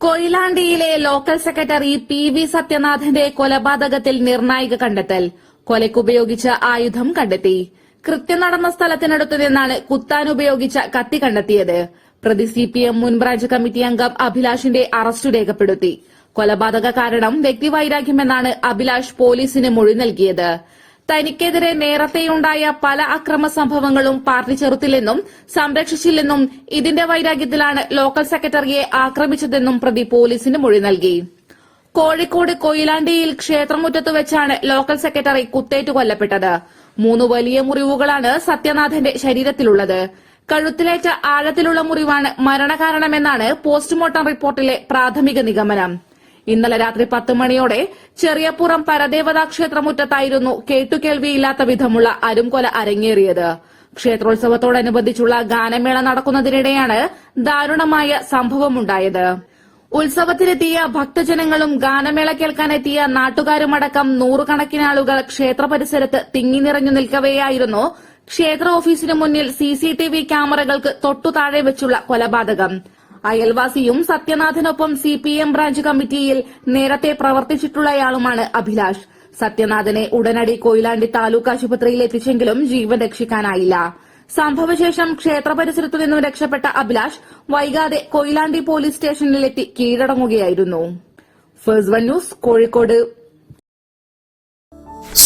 കൊയിലാണ്ടിയിലെ local secretary P V സത്യനാഥന്റെ കൊലപാതകത്തിൽ നിർണായക കണ്ടെത്തൽ. കൊലയ്ക്കുപയോഗിച്ച ആയുധം കണ്ടെത്തി. കൃത്യം നടന്ന സ്ഥലത്തിനടുത്തു നിന്നാണ് കുത്താൻ ഉപയോഗിച്ച കത്തി കണ്ടെത്തിയത്. പ്രതി സി പി എം മുൻ ബ്രാഞ്ച് കമ്മിറ്റി അംഗം അഭിലാഷിന്റെ അറസ്റ്റ് രേഖപ്പെടുത്തി. കൊലപാതക കാരണം വ്യക്തിവൈരാഗ്യമെന്നാണ് അഭിലാഷ് പോലീസിന് മൊഴി നൽകിയത്. തനിക്കെതിരെ നേരത്തെയുണ്ടായ പല അക്രമ സംഭവങ്ങളും പാർട്ടി ചെറുത്തില്ലെന്നും സംരക്ഷിച്ചില്ലെന്നും ഇതിന്റെ വൈരാഗ്യത്തിലാണ് ലോക്കൽ സെക്രട്ടറിയെ ആക്രമിച്ചതെന്നും പ്രതി പോലീസിന് മൊഴി നൽകി. കോഴിക്കോട് കൊയിലാണ്ടിയിൽ ക്ഷേത്രമുറ്റത്ത് വെച്ചാണ് ലോക്കൽ സെക്രട്ടറി കുത്തേറ്റ് കൊല്ലപ്പെട്ടത്. മൂന്ന് വലിയ മുറിവുകളാണ് സത്യനാഥന്റെ ശരീരത്തിലുള്ളത്. കഴുത്തിലേറ്റ ആഴത്തിലുള്ള മുറിവാണ് മരണകാരണമെന്നാണ് പോസ്റ്റ്മോർട്ടം റിപ്പോർട്ടിലെ പ്രാഥമിക നിഗമനം. ഇന്നലെ രാത്രി പത്ത് മണിയോടെ ചെറിയപ്പുറം പരദേവതാ ക്ഷേത്രമുറ്റത്തായിരുന്നു കേട്ടുകേൾവിയില്ലാത്ത വിധമുള്ള അരുംകൊല അരങ്ങേറിയത്. ക്ഷേത്രോത്സവത്തോടനുബന്ധിച്ചുള്ള ഗാനമേള നടക്കുന്നതിനിടെയാണ് ദാരുണമായ സംഭവമുണ്ടായത്. ഉത്സവത്തിനെത്തിയ ഭക്തജനങ്ങളും ഗാനമേള കേൾക്കാനെത്തിയ നാട്ടുകാരുമടക്കം നൂറുകണക്കിന് ആളുകൾ ക്ഷേത്ര പരിസരത്ത് തിങ്ങിനിറഞ്ഞു നിൽക്കവെയായിരുന്നു ക്ഷേത്ര ഓഫീസിനു മുന്നിൽ സിസിടിവി ക്യാമറകൾക്ക് തൊട്ടു താഴെ വെച്ചുള്ള കൊലപാതകം. അയൽവാസിയും സത്യനാഥനൊപ്പം സി പി എം ബ്രാഞ്ച് കമ്മിറ്റിയിൽ നേരത്തെ പ്രവർത്തിച്ചിട്ടുള്ളയാളുമാണ് അഭിലാഷ്. സത്യനാഥനെ ഉടനടി കൊയിലാണ്ടി താലൂക്ക് ആശുപത്രിയിൽ എത്തിച്ചെങ്കിലും ജീവൻ രക്ഷിക്കാനായില്ല. സംഭവശേഷം ക്ഷേത്ര പരിസരത്തു നിന്നും രക്ഷപ്പെട്ട അഭിലാഷ് വൈകാതെ കൊയിലാണ്ടി പോലീസ് സ്റ്റേഷനിലെത്തി കീഴടങ്ങുകയായിരുന്നു. First one news Kozhikode.